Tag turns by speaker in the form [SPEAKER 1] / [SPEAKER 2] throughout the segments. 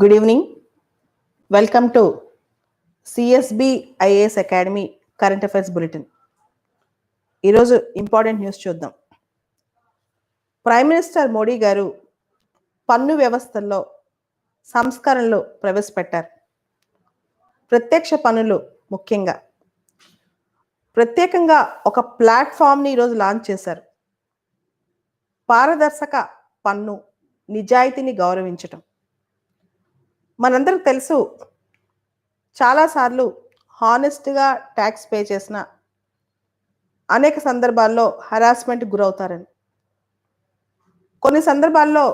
[SPEAKER 1] Good evening welcome to CSB IAS academy current affairs bulletin ఈరోజు important news చూద్దాం. Prime minister Modi గారు పన్ను వ్యవస్థల్లో సంస్కరణలు ప్రవేశపెట్టారు. ప్రత్యక్ష పన్నులు ముఖ్యంగా. ప్రత్యేకంగా ఒక ప్లాట్ఫామ్ని ఈరోజు లాంచ్ చేశారు. పారదర్శక పన్ను నిజాయితీని గౌరవించటం. మనందరికి తెలుసు చాలాసార్లు హానెస్ట్గా ట్యాక్స్ పే చేసిన అనేక సందర్భాల్లో హరాస్మెంట్ గురవుతారని. కొన్ని సందర్భాల్లో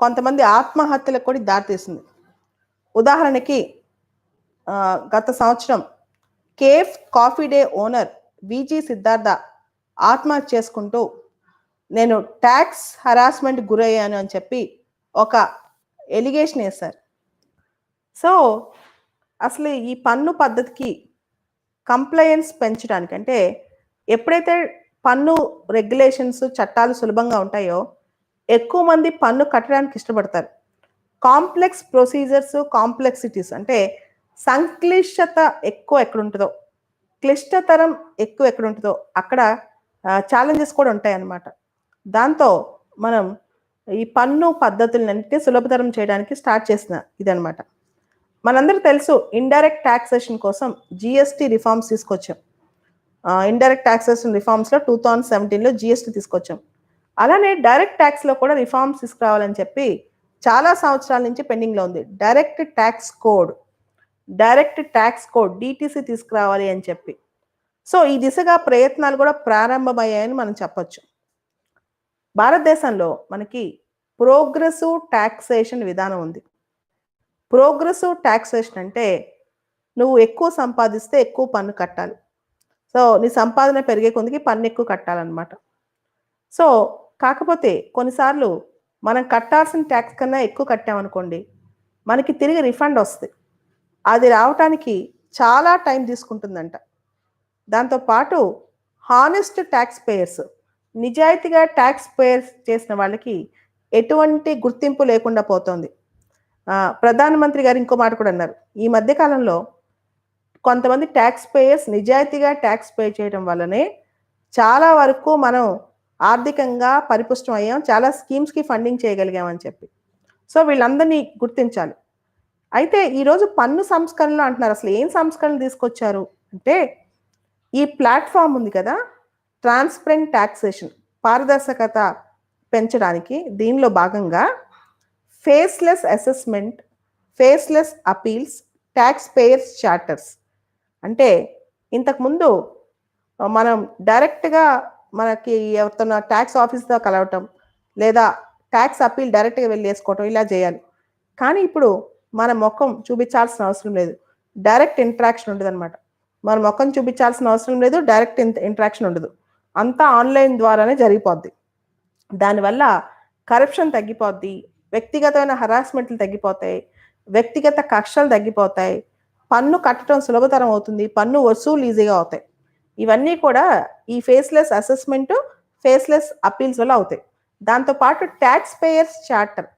[SPEAKER 1] కొంతమంది ఆత్మహత్యలకు కూడా దారితీసింది. ఉదాహరణకి గత సంవత్సరం cafe coffee day owner V G Siddhartha ఆత్మహత్య చేసుకుంటూ నేను ట్యాక్స్ హరాస్మెంట్ గురయ్యాను అని చెప్పి ఒక ఎలిగేషన్ వేశారు. సో అసలు ఈ పన్ను పద్ధతికి కంప్లయన్స్ పెంచడానికి అంటే ఎప్పుడైతే పన్ను రెగ్యులేషన్స్ చట్టాలు సులభంగా ఉంటాయో ఎక్కువ మంది పన్ను కట్టడానికి ఇష్టపడతారు. కాంప్లెక్స్ ప్రొసీజర్స్ కాంప్లెక్సిటీస్ అంటే సంక్లిష్టత ఎక్కువ ఎక్కడ ఉంటుందో క్లిష్టతరం ఎక్కువ ఎక్కడ ఉంటుందో అక్కడ ఛాలెంజెస్ కూడా ఉంటాయన్నమాట. దాంతో మనం ఈ పన్ను పద్ధతులన్నింటినీ సులభతరం చేయడానికి స్టార్ట్ చేసిన ఇదనమాట మనందరూ తెలుసు ఇండైరెక్ట్ ట్యాక్సేషన్ కోసం జిఎస్టీ రిఫార్మ్స్ తీసుకొచ్చాం. ఇండైరెక్ట్ ట్యాక్సేషన్ రిఫార్మ్స్లో టూ థౌజండ్ సెవెంటీన్లో జిఎస్టీ తీసుకొచ్చాం. అలానే డైరెక్ట్ ట్యాక్స్లో కూడా రిఫార్మ్స్ తీసుకురావాలని చెప్పి చాలా సంవత్సరాల నుంచి పెండింగ్లో ఉంది. Direct tax code direct tax code DTC తీసుకురావాలి అని చెప్పి. సో ఈ దిశగా ప్రయత్నాలు కూడా ప్రారంభమయ్యాయని మనం చెప్పొచ్చు. భారతదేశంలో మనకి ప్రోగ్రెసివ్ ట్యాక్సేషన్ విధానం ఉంది. ప్రోగ్రెసివ్ ట్యాక్సేషన్ అంటే నువ్వు ఎక్కువ సంపాదిస్తే ఎక్కువ పన్ను కట్టాలి. సో నీ సంపాదన పెరిగే కొందికి పన్ను ఎక్కువ కట్టాలన్నమాట. సో కాకపోతే కొన్నిసార్లు మనం కట్టాల్సిన ట్యాక్స్ కన్నా ఎక్కువ కట్టామనుకోండి మనకి తిరిగి రిఫండ్ వస్తుంది అది రావటానికి చాలా టైం తీసుకుంటుందంట. దాంతోపాటు హానెస్ట్ ట్యాక్స్ పేయర్స్ నిజాయితీగా ట్యాక్స్ పేయర్స్ చేసిన వాళ్ళకి ఎటువంటి గుర్తింపు లేకుండా పోతుంది. ప్రధానమంత్రి గారు ఇంకో మాట కూడా అన్నారు. ఈ మధ్య కాలంలో కొంతమంది ట్యాక్స్ పేయర్స్ నిజాయితీగా ట్యాక్స్ పే చేయడం వల్లనే చాలా వరకు మనం ఆర్థికంగా పరిపుష్టం అయ్యాం చాలా స్కీమ్స్కి ఫండింగ్ చేయగలిగామని చెప్పి. సో వీళ్ళందరినీ గుర్తించాలి. అయితే ఈరోజు పన్ను సంస్కరణలు అంటున్నారు. అసలు ఏం సంస్కరణలు తీసుకొచ్చారు? అంటే ఈ ప్లాట్ఫామ్ ఉంది కదా ట్రాన్స్పరెంట్ ట్యాక్సేషన్ పారదర్శకత పెంచడానికి దీనిలో భాగంగా faceless assessment faceless appeals tax payers charters అంటే ఇంతకుముందు మనం డైరెక్ట్గా మనకి ఎవరితోన ట్యాక్స్ ఆఫీస్తో కలవటం లేదా ట్యాక్స్ అప్పీల్ డైరెక్ట్గా వెళ్ళి వేసుకోవటం ఇలా చేయాలి. కానీ ఇప్పుడు మన ముఖం చూపించాల్సిన అవసరం లేదు. డైరెక్ట్ ఇంట్రాక్షన్ ఉండదు అనమాట మన ముఖం చూపించాల్సిన అవసరం లేదు డైరెక్ట్ ఇంటరాక్షన్ ఉండదు. అంతా ఆన్లైన్ ద్వారానే జరిగిపోద్ది. దానివల్ల కరప్షన్ తగ్గిపోద్ది వ్యక్తిగతమైన హరాస్మెంట్లు తగ్గిపోతాయి వ్యక్తిగత కక్షలు తగ్గిపోతాయి పన్ను కట్టడం సులభతరం అవుతుంది పన్ను వసూలు ఈజీగా అవుతాయి. ఇవన్నీ కూడా ఈ ఫేస్లెస్ అసెస్మెంట్ ఫేస్లెస్ అపీల్స్ వల్ల అవుతాయి. దాంతోపాటు tax payers charter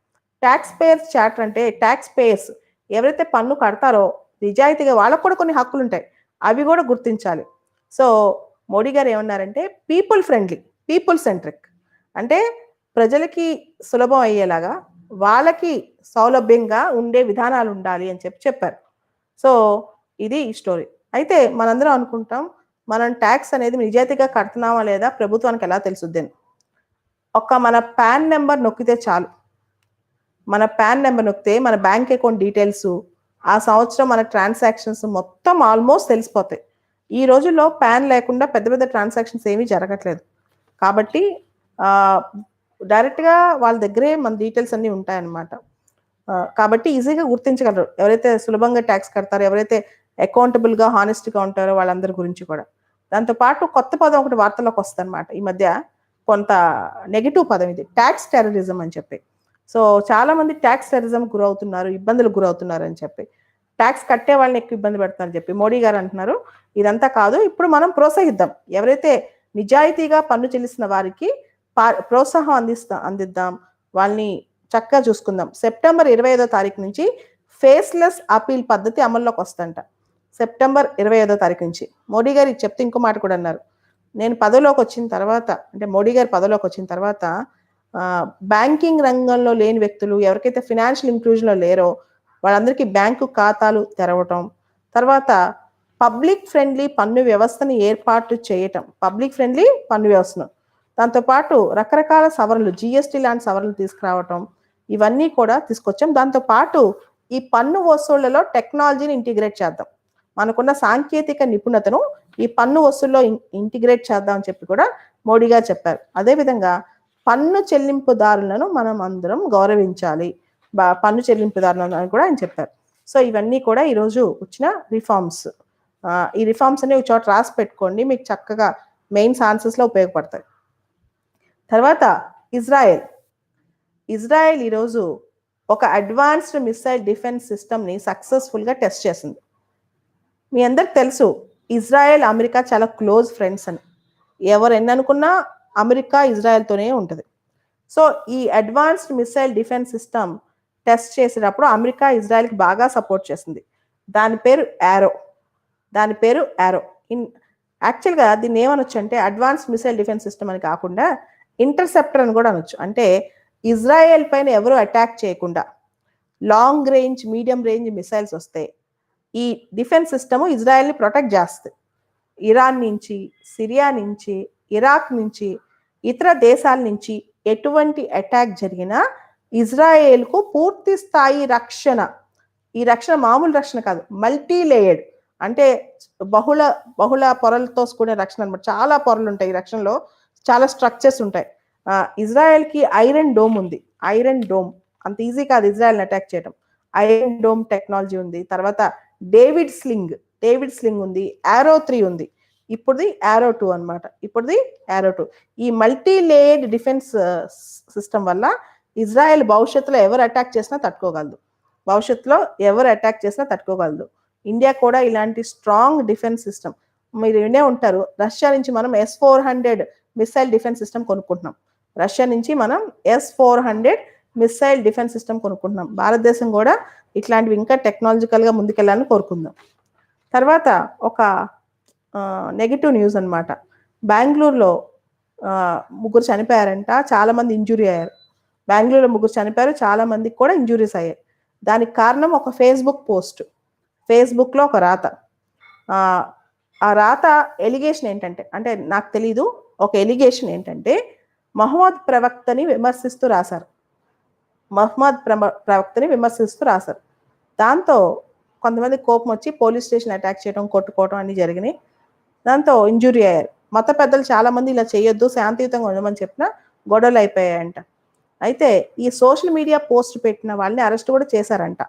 [SPEAKER 1] tax payers charter అంటే ట్యాక్స్ పేయర్స్ ఎవరైతే పన్ను కడతారో నిజాయితీగా వాళ్ళకు కూడా కొన్ని హక్కులు ఉంటాయి. అవి కూడా గుర్తించాలి. సో మోడీ గారు ఏమన్నారంటే పీపుల్ ఫ్రెండ్లీ పీపుల్ సెంట్రిక్ అంటే ప్రజలకి సులభం అయ్యేలాగా వాళ్ళకి సౌలభ్యంగా ఉండే విధానాలు ఉండాలి అని చెప్పి చెప్పారు. సో ఇది ఈ స్టోరీ. అయితే మనందరం అనుకుంటాం మనం ట్యాక్స్ అనేది నిజాయితీగా కడుతున్నామా లేదా ప్రభుత్వానికి ఎలా తెలుసుద్ది? ఒక మన పాన్ నెంబర్ నొక్కితే చాలు. మన పాన్ నెంబర్ నొక్కితే మన బ్యాంక్ అకౌంట్ డీటెయిల్స్ ఆ సంవత్సరం మన ట్రాన్సాక్షన్స్ మొత్తం ఆల్మోస్ట్ తెలిసిపోతాయి. ఈ రోజుల్లో పాన్ లేకుండా పెద్ద పెద్ద ట్రాన్సాక్షన్స్ ఏమీ జరగట్లేదు. కాబట్టి డైరెక్ట్గా వాళ్ళ దగ్గరే మన డీటెయిల్స్ అన్నీ ఉంటాయన్నమాట. కాబట్టి ఈజీగా గుర్తించగలరు. ఎవరైతే సులభంగా ట్యాక్స్ కడతారో ఎవరైతే అకౌంటబుల్గా హానెస్ట్గా ఉంటారో వాళ్ళందరి గురించి కూడా. దాంతోపాటు కొత్త పదం ఒకటి వార్తల్లోకి వస్తుంది అనమాట ఈ మధ్య కొంత నెగిటివ్ పదం ఇది. ట్యాక్స్ టెర్రరిజం అని చెప్పి. సో చాలా మంది ట్యాక్స్ టెర్రరిజం గురవుతున్నారు ఇబ్బందులు గురవుతున్నారు అని చెప్పి. ట్యాక్స్ కట్టే వాళ్ళని ఎక్కువ ఇబ్బంది పెడుతున్నారని చెప్పి మోడీ గారు అంటున్నారు. ఇదంతా కాదు ఇప్పుడు మనం ప్రోత్సహిద్దాం. ఎవరైతే నిజాయితీగా పన్ను చెల్లిస్తున్న వారికి ప్రోత్సాహం అందిస్తా అందిద్దాం. వాళ్ళని చక్కగా చూసుకుందాం. సెప్టెంబర్ ఇరవై ఐదో తారీఖు నుంచి ఫేస్లెస్ అపీల్ పద్ధతి అమల్లోకి వస్తుందంట. సెప్టెంబర్ ఇరవై ఐదో తారీఖు నుంచి. మోడీ గారు చెప్తే ఇంకో మాట కూడా అన్నారు. నేను పదవిలోకి వచ్చిన తర్వాత అంటే మోడీ గారు పదవిలోకి వచ్చిన తర్వాత బ్యాంకింగ్ రంగంలో లేని వ్యక్తులు ఎవరికైతే ఫినాన్షియల్ ఇంక్లూజన్లో లేరో వాళ్ళందరికీ బ్యాంకు ఖాతాలు తెరవటం. తర్వాత పబ్లిక్ ఫ్రెండ్లీ పన్ను వ్యవస్థను ఏర్పాటు చేయటం. పబ్లిక్ ఫ్రెండ్లీ పన్ను వ్యవస్థను. దాంతోపాటు రకరకాల సవరణలు జిఎస్టీ లాంటి సవరణలు తీసుకురావటం ఇవన్నీ కూడా తీసుకొచ్చాం. దాంతోపాటు ఈ పన్ను వసూళ్ళలో టెక్నాలజీని ఇంటిగ్రేట్ చేద్దాం. మనకున్న సాంకేతిక నిపుణతను ఈ పన్ను వసూల్లో ఇంటిగ్రేట్ చేద్దాం అని చెప్పి కూడా మోడీ గారు చెప్పారు. అదేవిధంగా పన్ను చెల్లింపుదారులను మనం అందరం గౌరవించాలి. పన్ను చెల్లింపుదారులను అని కూడా ఆయన చెప్పారు. సో ఇవన్నీ కూడా ఈరోజు వచ్చిన రిఫార్మ్స్. ఈ రిఫార్మ్స్ అనేవి ఒక చోట రాసి పెట్టుకోండి. మీకు చక్కగా మెయిన్స్ ఆన్సర్స్లో ఉపయోగపడతాయి. తర్వాత ఇజ్రాయెల్. ఇజ్రాయెల్ ఈరోజు ఒక అడ్వాన్స్డ్ మిసైల్ డిఫెన్స్ సిస్టమ్ని సక్సెస్ఫుల్గా టెస్ట్ చేసింది. మీ అందరికి తెలుసు ఇజ్రాయెల్ అమెరికా చాలా క్లోజ్ ఫ్రెండ్స్ అని. ఎవరు అమెరికా ఇజ్రాయెల్తోనే ఉంటుంది. సో ఈ advanced missile defence system test చేసేటప్పుడు అమెరికా ఇజ్రాయెల్కి బాగా సపోర్ట్ చేసింది. దాని పేరు యారో. దాని పేరు యారో. ఇన్ యాక్చువల్గా దీన్ని ఏమనొచ్చు అంటే అడ్వాన్స్ మిసైల్ డిఫెన్స్ సిస్టమ్ అని కాకుండా ఇంటర్సెప్టర్ అని కూడా అనొచ్చు. అంటే ఇజ్రాయెల్ పైన ఎవరు అటాక్ చేయకుండా long range medium range missiles వస్తాయి ఈ డిఫెన్స్ సిస్టమ్ ఇజ్రాయెల్ని ప్రొటెక్ట్ చేస్తుంది. ఇరాన్ నుంచి సిరియా నుంచి ఇరాక్ నుంచి ఇతర దేశాల నుంచి ఎటువంటి అటాక్ జరిగినా ఇజ్రాయేల్కు పూర్తి స్థాయి రక్షణ ఈ రక్షణ మామూలు రక్షణ కాదు మల్టీ లేయర్డ్ అంటే బహుళ బహుళ పొరలతో కూడిన రక్షణ అనమాట చాలా పొరలు ఉంటాయి ఈ రక్షణలో. చాలా స్ట్రక్చర్స్ ఉంటాయి. ఇజ్రాయెల్కి ఐరన్ డోమ్ ఉంది. Iron dome. అంత ఈజీ కాదు ఇజ్రాయెల్ని అటాక్ చేయడం ఐరన్ డోమ్ టెక్నాలజీ ఉంది. తర్వాత డేవిడ్ స్లింగ్. డేవిడ్ స్లింగ్ ఉంది. యారో త్రీ ఉంది. ఇప్పుడుది యారో టూ అనమాట ఇప్పుడుది యారో టూ ఈ మల్టీ లేయర్డ్ డిఫెన్స్ సిస్టమ్ వల్ల ఇజ్రాయెల్ భవిష్యత్తులో ఎవరు అటాక్ చేసినా తట్టుకోగలదు. భవిష్యత్తులో ఎవరు అటాక్ చేసినా తట్టుకోగలదు. ఇండియా కూడా ఇలాంటి స్ట్రాంగ్ డిఫెన్స్ సిస్టమ్ మీరు వినే ఉంటారు. రష్యా నుంచి మనం S four hundred missile defence system కొనుక్కుంటున్నాం. Russia నుంచి మనం S four hundred missile defence system కొనుక్కుంటున్నాం. భారతదేశం కూడా ఇట్లాంటివి ఇంకా టెక్నాలజికల్గా ముందుకెళ్ళాలని కోరుకుందాం. తర్వాత ఒక నెగిటివ్ న్యూస్ అన్నమాట. బెంగళూరులో ముగ్గురు చనిపోయారంట. చాలామంది ఇంజురీ అయ్యారు. బెంగళూరులో ముగ్గురు చనిపోయారు. చాలా మందికి కూడా ఇంజురీస్ అయ్యాయి. దానికి కారణం ఒక ఫేస్బుక్ పోస్ట్ ఫేస్బుక్లో ఒక రాత. ఆ, ఆ రాత ఎలిగేషన్ ఏంటంటే అంటే నాకు తెలీదు. ఒక ఎలిగేషన్ ఏంటంటే మహమ్మద్ ప్రవక్తని విమర్శిస్తూ రాశారు. మహమ్మద్ ప్రవక్తని విమర్శిస్తూ రాశారు. దాంతో కొంతమంది కోపం వచ్చి పోలీస్ స్టేషన్ అటాక్ చేయడం కొట్టుకోవడం అన్ని జరిగినాయి. దాంతో ఇంజురీ అయ్యారు. మత పెద్దలు చాలామంది ఇలా చేయొద్దు శాంతియుతంగా ఉండమని చెప్పిన గొడవలు అయిపోయాయంట. అయితే ఈ సోషల్ మీడియా పోస్ట్ పెట్టిన వాళ్ళని అరెస్ట్ కూడా చేశారంట.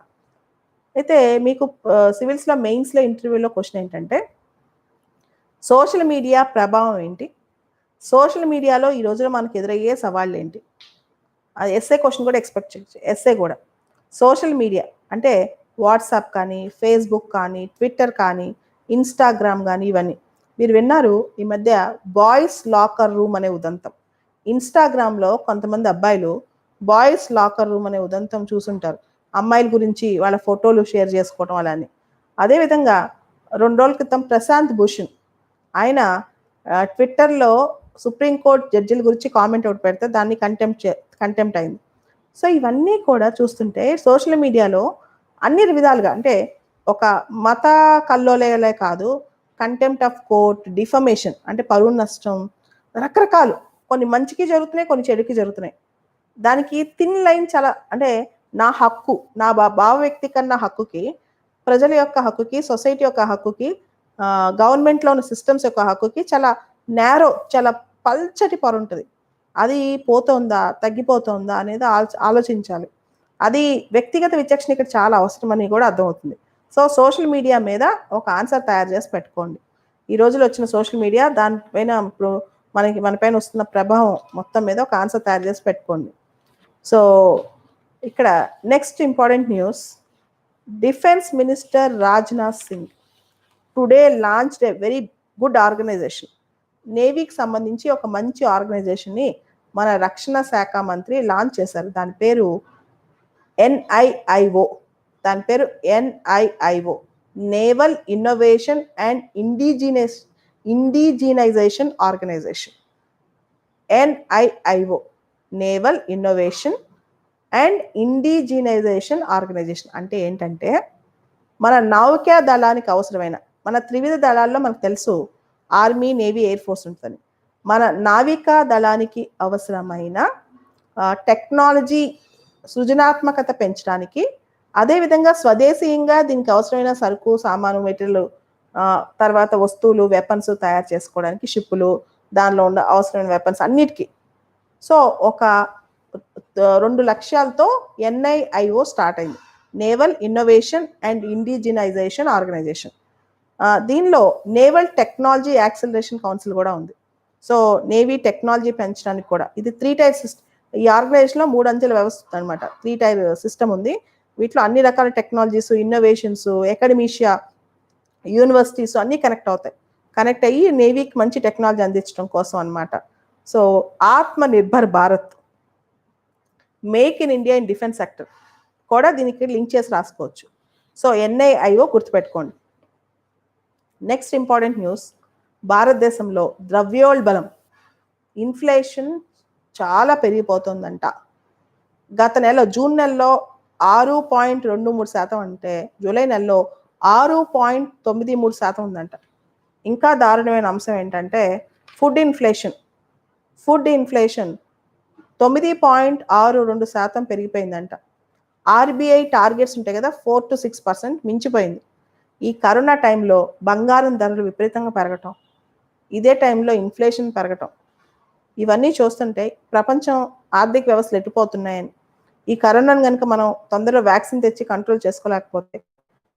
[SPEAKER 1] అయితే మీకు సివిల్స్లో మెయిన్స్లో ఇంటర్వ్యూలో క్వశ్చన్ ఏంటంటే సోషల్ మీడియా ప్రభావం ఏంటి? సోషల్ మీడియాలో ఈ రోజున మనకు ఎదురయ్యే సవాళ్ళు ఏంటి అది ఎస్ఏ క్వశ్చన్ కూడా ఎక్స్పెక్ట్ చేయొచ్చు. ఎస్ఏ కూడా. సోషల్ మీడియా అంటే వాట్సాప్ కానీ ఫేస్బుక్ కానీ ట్విట్టర్ కానీ ఇన్స్టాగ్రామ్ కానీ ఇవన్నీ. మీరు విన్నారు ఈ మధ్య బాయ్స్ లాకర్ రూమ్ అనే ఉదంతం. ఇన్స్టాగ్రామ్లో కొంతమంది అబ్బాయిలు బాయ్స్ లాకర్ రూమ్ అనే ఉదంతం చూసుంటారు. అమ్మాయిల గురించి వాళ్ళ ఫోటోలు షేర్ చేసుకోవడం అలా అని. అదేవిధంగా రెండు రోజుల క్రితం ప్రశాంత్ భూషణ్. ఆయన ట్విట్టర్లో సుప్రీంకోర్టు జడ్జిల గురించి కామెంట్ ఒకటి పెడితే దాన్ని కంటెంప్ట్ కంటెంప్ట్ అయింది. సో ఇవన్నీ కూడా చూస్తుంటే సోషల్ మీడియాలో అన్ని విధాలుగా అంటే ఒక మత కల్లోలే కాదు కంటెంప్ట్ ఆఫ్ కోర్ట్ డిఫమేషన్ అంటే పరువు నష్టం రకరకాలు కొన్ని మంచికి జరుగుతున్నాయి కొన్ని చెడుకి జరుగుతున్నాయి. దానికి థిన్ లైన్ చాలా అంటే నా హక్కు నా బా భావ కన్నా హక్కుకి ప్రజల యొక్క హక్కుకి సొసైటీ యొక్క హక్కుకి గవర్నమెంట్లో ఉన్న సిస్టమ్స్ యొక్క హక్కుకి చాలా నేరో చాలా పల్చటి పొర ఉంటుంది. అది పోతుందా తగ్గిపోతుందా అనేది ఆలో- ఆలోచించాలి. అది వ్యక్తిగత విచక్షణ ఇక్కడ చాలా అవసరమని కూడా అర్థమవుతుంది. సో సోషల్ మీడియా మీద ఒక ఆన్సర్ తయారు చేసి పెట్టుకోండి. ఈ రోజులో వచ్చిన సోషల్ మీడియా దానిపైన ఇప్పుడు మనకి మనపైన వస్తున్న ప్రభావం మొత్తం మీద ఒక ఆన్సర్ తయారు చేసి పెట్టుకోండి. సో ఇక్కడ next important news. Defence minister Rajnath Singh. Today launched a very good organisation. నేవీకి సంబంధించి ఒక మంచి ఆర్గనైజేషన్ని మన రక్షణ శాఖ మంత్రి లాంచ్ చేశారు. దాని పేరు ఎన్ఐఐఓ దాని పేరు NIIO naval innovation and indigenous indigenisation organisation. NIIO naval innovation and indigenisation organisation అంటే ఏంటంటే మన నౌకా దళానికి అవసరమైన మన త్రివిధ దళాల్లో మనకు తెలుసు ఆర్మీ నేవీ ఎయిర్ ఫోర్స్ ఉంటుందని. మన నావికా దళానికి అవసరమైన టెక్నాలజీ సృజనాత్మకత పెంచడానికి అదేవిధంగా స్వదేశీయంగా దీనికి అవసరమైన సరుకు సామాను మెటీరియల్ తర్వాత వస్తువులు వెపన్స్ తయారు చేసుకోవడానికి షిప్పులు దానిలో ఉన్న అవసరమైన వెపన్స్ అన్నిటికీ. సో ఒక రెండు లక్ష్యాలతో ఎన్ఐఐఓ స్టార్ట్ అయింది. Naval innovation and indigenisation organisation. దీనిలో నేవల్ టెక్నాలజీ యాక్సిలరేషన్ కౌన్సిల్ కూడా ఉంది. సో నేవీ టెక్నాలజీ పెంచడానికి కూడా. ఇది త్రీ టైర్ సిస్టమ్ ఈ ఆర్గనైజేషన్లో మూడు అంచెల వ్యవస్థ అనమాట త్రీ టైర్ సిస్టమ్ ఉంది. వీటిలో అన్ని రకాల టెక్నాలజీస్ ఇన్నోవేషన్స్ అకాడమీషియా యూనివర్సిటీస్ అన్నీ కనెక్ట్ అవుతాయి. కనెక్ట్ అయ్యి నేవీకి మంచి టెక్నాలజీ అందించడం కోసం అనమాట so Atma Nirbhar Bharat. Make in India in defence sector. కూడా దీనికి లింక్ చేసి రాసుకోవచ్చు. సో ఎన్ఐఐఓ గుర్తుపెట్టుకోండి. నెక్స్ట్ ఇంపార్టెంట్ న్యూస్ భారతదేశంలో ద్రవ్యోల్బలం ఇన్ఫ్లేషన్ చాలా పెరిగిపోతుందంట. గత నెల జూన్ నెలలో ఆరు పాయింట్ రెండు మూడు శాతం అంటే జూలై నెలలో ఆరు పాయింట్ తొమ్మిది మూడు శాతం ఉందంట. ఇంకా దారుణమైన అంశం ఏంటంటే ఫుడ్ ఇన్ఫ్లేషన్ ఫుడ్ ఇన్ఫ్లేషన్ తొమ్మిది పాయింట్ ఆరు రెండు శాతం పెరిగిపోయిందంట. ఆర్బీఐ టార్గెట్స్ ఉంటాయి కదా ఫోర్ టు సిక్స్ పర్సెంట్ మించిపోయింది. ఈ కరోనా టైంలో బంగారం ధరలు విపరీతంగా పెరగటం ఇదే టైంలో ఇన్ఫ్లేషన్ పెరగటం ఇవన్నీ చూస్తుంటే ప్రపంచం ఆర్థిక వ్యవస్థలు ఎట్టిపోతున్నాయని ఈ కరోనాను కనుక మనం తొందరగా వ్యాక్సిన్ తెచ్చి కంట్రోల్ చేసుకోలేకపోతే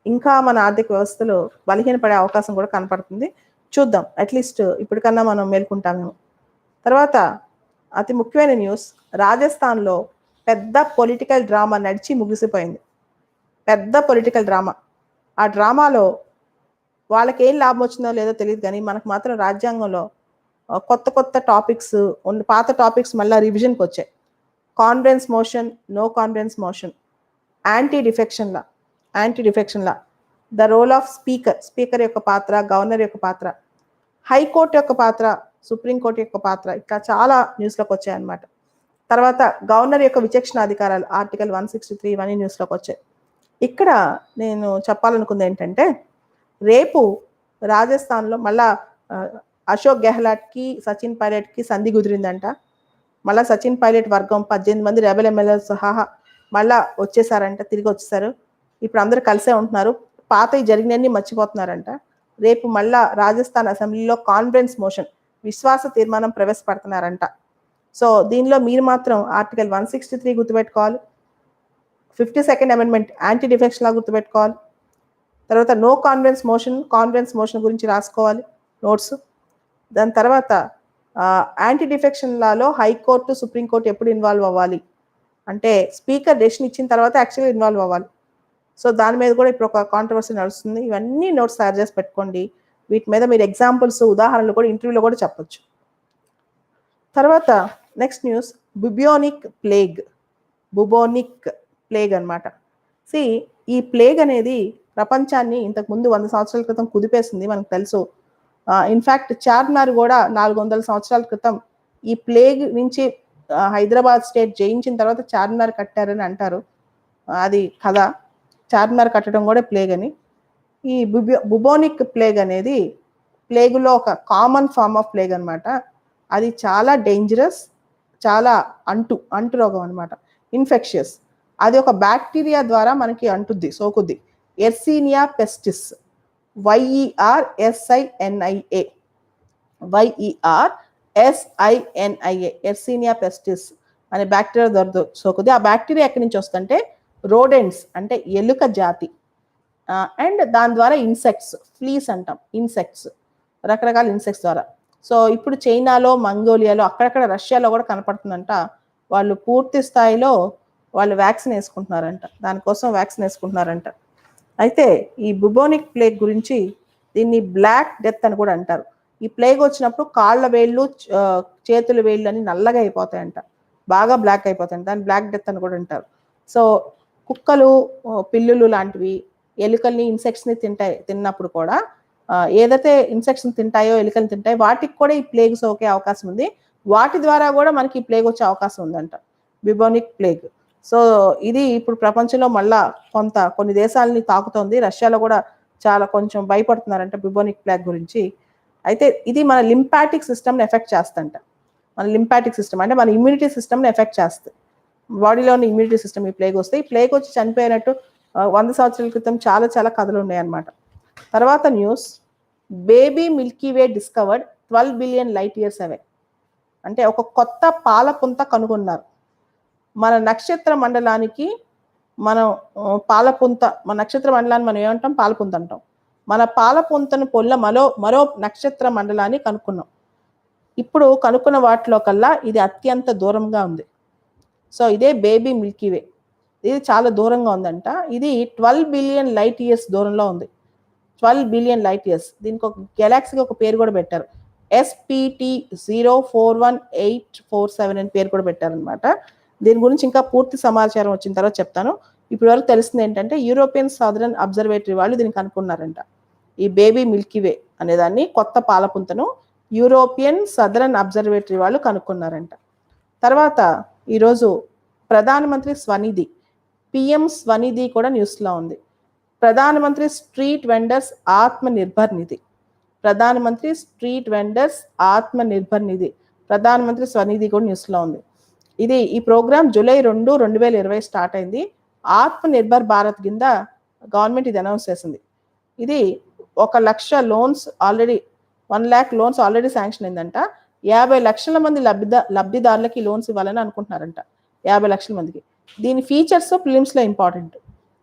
[SPEAKER 1] ఇంకా మన ఆర్థిక వ్యవస్థలు బలహీనపడే అవకాశం కూడా కనపడుతుంది. చూద్దాం అట్లీస్ట్ ఇప్పటికన్నా మనం మేల్కుంటామేమో. తర్వాత అతి ముఖ్యమైన న్యూస్ రాజస్థాన్లో పెద్ద పొలిటికల్ డ్రామా నడిచి ముగిసిపోయింది. పెద్ద పొలిటికల్ డ్రామా. ఆ డ్రామాలో వాళ్ళకి ఏం లాభం వచ్చిందో లేదో తెలియదు కానీ మనకు మాత్రం రాజ్యాంగంలో కొత్త కొత్త టాపిక్స్ పాత టాపిక్స్ మళ్ళీ రివిజన్కి వచ్చాయి conference motion no confidence motion anti defection law anti defection law the role of speaker speaker యొక్క పాత్ర గవర్నర్ యొక్క పాత్ర హైకోర్టు యొక్క పాత్ర సుప్రీంకోర్టు యొక్క పాత్ర ఇట్లా చాలా న్యూస్లోకి వచ్చాయి అనమాట తర్వాత గవర్నర్ యొక్క విచక్షణ అధికారాలు ఆర్టికల్ వన్ సిక్స్టీ త్రీ ఇవన్నీ న్యూస్లోకి వచ్చాయి ఇక్కడ నేను చెప్పాలనుకుంది ఏంటంటే రేపు రాజస్థాన్లో మళ్ళా అశోక్ గెహ్లాట్కి సచిన్ పైలట్కి సంధి కుదిరిందంట. మళ్ళీ సచిన్ పైలట్ వర్గం పద్దెనిమిది మంది రెబల్ ఎమ్మెల్యే సహా మళ్ళా వచ్చేసారంట తిరిగి వచ్చేసారు. ఇప్పుడు అందరూ కలిసే ఉంటున్నారు. పాతవి జరిగినన్ని మర్చిపోతున్నారంట. రేపు మళ్ళా రాజస్థాన్ అసెంబ్లీలో కాన్ఫరెన్స్ మోషన్ విశ్వాస తీర్మానం ప్రవేశపెడుతున్నారంట. సో దీనిలో మీరు మాత్రం ఆర్టికల్ వన్ సిక్స్టీ త్రీ గుర్తుపెట్టుకోవాలి. Fifty second amendment anti defection law గుర్తుపెట్టుకోవాలి. తర్వాత no conference motion conference motion గురించి రాసుకోవాలి నోట్స్ దాని తర్వాత యాంటీ డిఫెక్షన్ లాలో హైకోర్టు సుప్రీంకోర్టు ఎప్పుడు ఇన్వాల్వ్ అవ్వాలి? అంటే స్పీకర్ డెసిషన్ ఇచ్చిన తర్వాత యాక్చువల్గా ఇన్వాల్వ్ అవ్వాలి. సో దాని మీద కూడా ఇప్పుడు ఒక కాంట్రవర్సీ నడుస్తుంది. ఇవన్నీ నోట్స్ తయారు చేసి పెట్టుకోండి. వీటి మీద మీరు ఎగ్జాంపుల్స్ ఉదాహరణలు కూడా ఇంటర్వ్యూలో కూడా చెప్పొచ్చు. తర్వాత next news bubonic plague bubonic plague అనమాట సి ఈ ప్లేగ్ అనేది ప్రపంచాన్ని ఇంతకు ముందు వంద సంవత్సరాల క్రితం కుదిపేసింది మనకు తెలుసు. ఇన్ఫ్యాక్ట్ చార్మినార్ కూడా నాలుగు వందల సంవత్సరాల క్రితం ఈ ప్లేగ్ నుంచి హైదరాబాద్ స్టేట్ జయించిన తర్వాత చార్మినార్ కట్టారని అంటారు. అది కథ. చార్మినార్ కట్టడం కూడా ప్లేగ్ అని. ఈ బుబి బుబోనిక్ ప్లేగ్ అనేది ప్లేగులో ఒక కామన్ ఫార్మ్ ఆఫ్ ప్లేగ్ అనమాట అది చాలా డేంజరస్ చాలా అంటు అంటు రోగం అనమాట ఇన్ఫెక్షియస్ అది ఒక బ్యాక్టీరియా ద్వారా మనకి అంటుద్ది సోకుద్ది. ఎర్సీనియా పెస్టిస్ వైఈఆర్ ఎస్ఐఎన్ఐఏ వైఈఆర్ ఎస్ఐఎన్ఐఏ ఎర్సీనియా పెస్టిస్ అనే బ్యాక్టీరియా దొరదు సోకుద్ది. ఆ బ్యాక్టీరియా ఎక్కడి నుంచి వస్తుందంటే రోడెంట్స్ అంటే ఎలుక జాతి. అండ్ దాని ద్వారా ఇన్సెక్ట్స్ ఫ్లీస్ అంటాం. ఇన్సెక్ట్స్ రకరకాల ఇన్సెక్ట్స్ ద్వారా. సో ఇప్పుడు చైనాలో మంగోలియాలో అక్కడక్కడ రష్యాలో కూడా కనపడుతుందంట. వాళ్ళు పూర్తి స్థాయిలో వాళ్ళు వ్యాక్సిన్ వేసుకుంటున్నారంట. దానికోసం వ్యాక్సిన్ వేసుకుంటున్నారంట. అయితే ఈ బుబోనిక్ ప్లేగ్ గురించి దీన్ని బ్లాక్ డెత్ అని కూడా అంటారు. ఈ ప్లేగ్ వచ్చినప్పుడు కాళ్ళ వేళ్ళు చేతుల వేళ్ళు అని నల్లగా అయిపోతాయంట. బాగా బ్లాక్ అయిపోతాయంట. దాన్ని బ్లాక్ డెత్ అని కూడా అంటారు. సో కుక్కలు పిల్లులు లాంటివి ఎలుకల్ని ఇన్సెక్ట్స్ని తింటాయి తిన్నప్పుడు కూడా ఏదైతే ఇన్సెక్షన్ తింటాయో ఎలుకలు తింటాయో వాటికి కూడా ఈ ప్లేగ్ సోకే అవకాశం ఉంది. వాటి ద్వారా కూడా మనకి ఈ ప్లేగ్ వచ్చే అవకాశం ఉందంట. Bubonic plague. సో ఇది ఇప్పుడు ప్రపంచంలో మళ్ళా కొంత కొన్ని దేశాలని తాకుతోంది. రష్యాలో కూడా చాలా కొంచెం భయపడుతున్నారంట బిబోనిక్ ప్లేగ్ గురించి. అయితే ఇది మన లింపాటిక్ సిస్టమ్ని ఎఫెక్ట్ చేస్తంట మన లింపాటిక్ సిస్టమ్ అంటే మన ఇమ్యూనిటీ సిస్టమ్ని ఎఫెక్ట్ చేస్తుంది. బాడీలోని ఇమ్యూనిటీ సిస్టమ్ ఈ ప్లేగ్ వస్తే ఈ ప్లేగ్ వచ్చి చనిపోయినట్టు వంద సంవత్సరాల క్రితం చాలా చాలా కథలు ఉన్నాయన్నమాట. తర్వాత news baby milky way discovered twelve billion light years away. అంటే ఒక కొత్త పాలపుంత కనుగొన్నారు. మన నక్షత్ర మండలానికి మనం పాలపుంత మన నక్షత్ర మండలాన్ని మనం ఏమంటాం? పాలపుంత అంటాం. మన పాలపుంతను పొల్ల మరో మరో నక్షత్ర మండలాన్ని కనుక్కున్నాం. ఇప్పుడు కనుక్కున్న వాటిలో కల్లా ఇది అత్యంత దూరంగా ఉంది. సో ఇదే బేబీ మిల్కీవే ఇది చాలా దూరంగా ఉందంట. ఇది ట్వెల్వ్ బిలియన్ లైట్ ఇయర్స్ దూరంలో ఉంది. Twelve billion light years. దీనికి ఒక గెలాక్సీకి ఒక పేరు కూడా పెట్టారు. SPT zero four one eight four seven అని పేరు కూడా పెట్టారనమాట దీని గురించి ఇంకా పూర్తి సమాచారం వచ్చిన తర్వాత చెప్తాను. ఇప్పటి వరకు తెలిసింది ఏంటంటే యూరోపియన్ సదరన్ అబ్జర్వేటరీ వాళ్ళు దీనికి అనుకున్నారంట. ఈ బేబీ మిల్కీవే అనేదాన్ని కొత్త పాలపుంతను యూరోపియన్ సదరన్ అబ్జర్వేటరీ వాళ్ళు కనుక్కున్నారంట. తర్వాత ఈరోజు ప్రధానమంత్రి స్వనిధి పిఎం స్వనిధి కూడా న్యూస్లో ఉంది. ప్రధానమంత్రి స్ట్రీట్ వెండర్స్ ఆత్మ నిర్భర్ నిధి. ప్రధానమంత్రి స్ట్రీట్ వెండర్స్ ఆత్మ నిర్భర్ నిధి. ప్రధానమంత్రి స్వనిధి కూడా న్యూస్లో ఉంది. ఇది ఈ ప్రోగ్రామ్ జూలై రెండు రెండు వేల ఇరవై స్టార్ట్ అయింది. ఆత్మ నిర్భర్ భారత్ కింద గవర్నమెంట్ ఇది అనౌన్స్ చేసింది. ఇది ఒక లక్ష loans already one lakh loans already sanction అయిందంట. యాభై లక్షల మంది లబ్ధిదా లబ్ధిదారులకి లోన్స్ ఇవ్వాలని అనుకుంటున్నారంట. యాభై లక్షల మందికి. దీని ఫీచర్స్ ఫిలిమ్స్లో ఇంపార్టెంట్.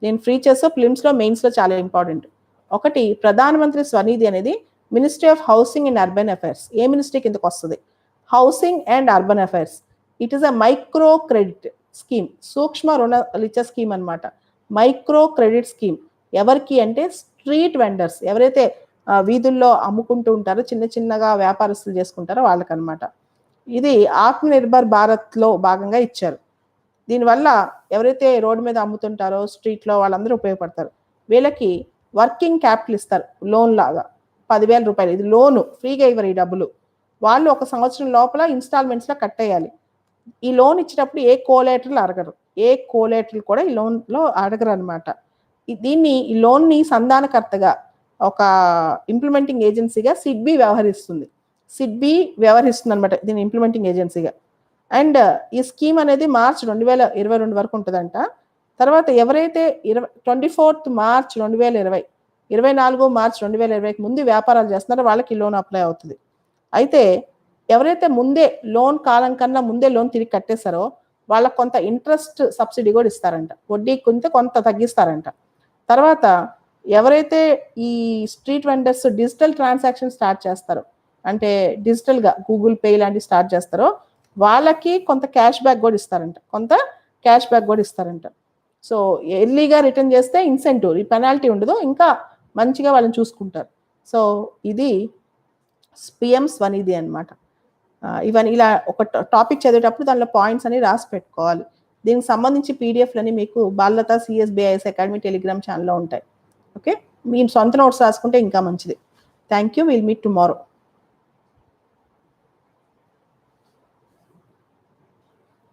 [SPEAKER 1] దీని ఫీచర్స్ ఫిలిమ్స్లో మెయిన్స్లో చాలా ఇంపార్టెంట్. ఒకటి ప్రధానమంత్రి స్వనిధి అనేది ministry of housing and urban affairs. A ministry కిందకు వస్తుంది? Housing and urban affairs. It is a micro credit scheme సూక్ష్మ రుణలిచ్చ స్కీమ్ అన్నమాట. మైక్రో క్రెడిట్ స్కీమ్ ఎవరికి అంటే స్ట్రీట్ వెండర్స్ ఎవరైతే వీధుల్లో అమ్ముకుంటూ ఉంటారో చిన్న చిన్నగా వ్యాపారస్తులు చేసుకుంటారో వాళ్ళకనమాట ఇది ఆత్మనిర్భర్ భారత్లో భాగంగా ఇచ్చారు. దీనివల్ల ఎవరైతే రోడ్డు మీద అమ్ముతుంటారో స్ట్రీట్లో వాళ్ళందరూ ఉపయోగపడతారు. వీళ్ళకి వర్కింగ్ క్యాపిటల్ ఇస్తారు లోన్ లాగా. పదివేల రూపాయలు. ఇది లోను ఫ్రీగా ఇవ్వరు ఈ డబ్బులు. వాళ్ళు ఒక సంవత్సరం లోపల ఇన్స్టాల్మెంట్స్లో కట్టేయాలి. ఈ లోన్ ఇచ్చేటప్పుడు ఏ కోలేటర్లు అడగరు. ఏ కోలేటర్లు కూడా ఈ లోన్లో అడగరు అనమాట దీన్ని ఈ లోన్ని సంధానకర్తగా ఒక ఇంప్లిమెంటింగ్ ఏజెన్సీగా సిడ్బి వ్యవహరిస్తుంది. సిడ్బి వ్యవహరిస్తుంది అనమాట దీని ఇంప్లిమెంటింగ్ ఏజెన్సీగా అండ్ ఈ స్కీమ్ అనేది మార్చ్ రెండు వేల ఇరవై రెండు వరకు ఉంటుందంట. తర్వాత ఎవరైతే ఇరవై ట్వంటీ ఫోర్త్ మార్చ్ రెండు వేల ఇరవై ఇరవై నాలుగు మార్చ్ రెండు వేల ఇరవైకి ముందు వ్యాపారాలు చేస్తున్నారో వాళ్ళకి లోన్ అప్లై అవుతుంది. అయితే ఎవరైతే ముందే లోన్ కాలం కన్నా ముందే లోన్ తిరిగి కట్టేశారో వాళ్ళకి కొంత ఇంట్రెస్ట్ సబ్సిడీ కూడా ఇస్తారంట. వడ్డీ కొంత కొంత తగ్గిస్తారంట. తర్వాత ఎవరైతే ఈ street vendors digital transaction start చేస్తారో అంటే డిజిటల్గా గూగుల్ పే ఇలాంటివి స్టార్ట్ చేస్తారో వాళ్ళకి కొంత క్యాష్ బ్యాక్ కూడా ఇస్తారంట. కొంత క్యాష్ బ్యాక్ కూడా ఇస్తారంట. సో ఎర్లీగా రిటర్న్ చేస్తే ఇన్సెంటివ్ ఈ పెనాల్టీ ఉండదు ఇంకా మంచిగా వాళ్ళని చూసుకుంటారు. సో ఇది పిఎం స్వనిధి అనమాట ఇవన్నీ ఇలా ఒక టాపిక్ చదివేటప్పుడు దానిలో పాయింట్స్ అని రాసి పెట్టుకోవాలి. దీనికి సంబంధించి పీడిఎఫ్లని మీకు బాలత సిఎస్బిఐఎస్ అకాడమీ టెలిగ్రామ్ ఛానల్లో ఉంటాయి. ఓకే మీ సొంత నోట్స్ రాసుకుంటే ఇంకా మంచిది. Thank you will meet tomorrow